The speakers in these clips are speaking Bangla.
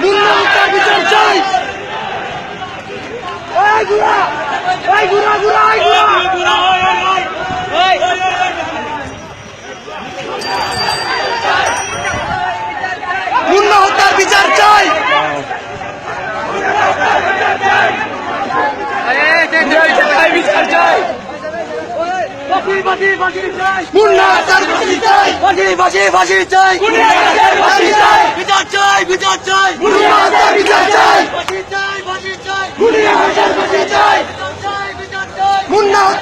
মুন্না মুক্তার বিচার চাই। ঘুরা ঘুরা ঘুরা মুন্না হত্যার বিচার চাই। বিচার চাই মুন্না তার ফাঁসি চাই। ফাঁসি ফাঁসি ফাঁসি চাই। বিচার চাই।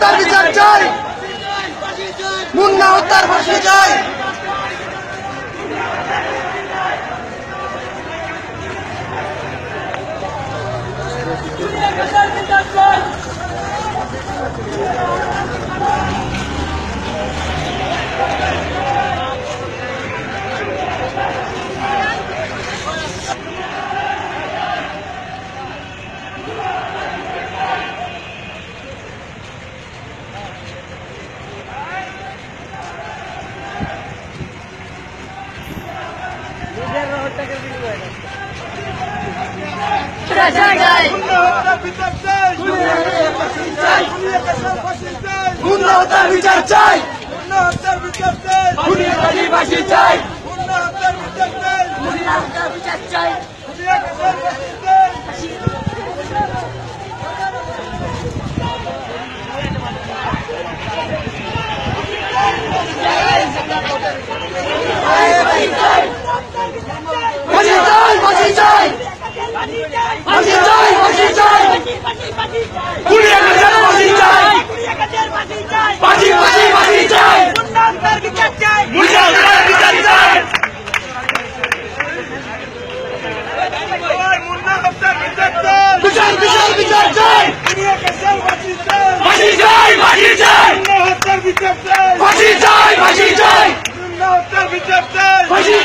হত্যার বিচার চাই। মুন্না হত্যার ফাঁসি চাই। বিচার চাই। ফাঁসি চাই। বিচার চাই ফাঁসি চাই। ফাঁসি চাই হত্যার বিচার চাই। ফাঁসি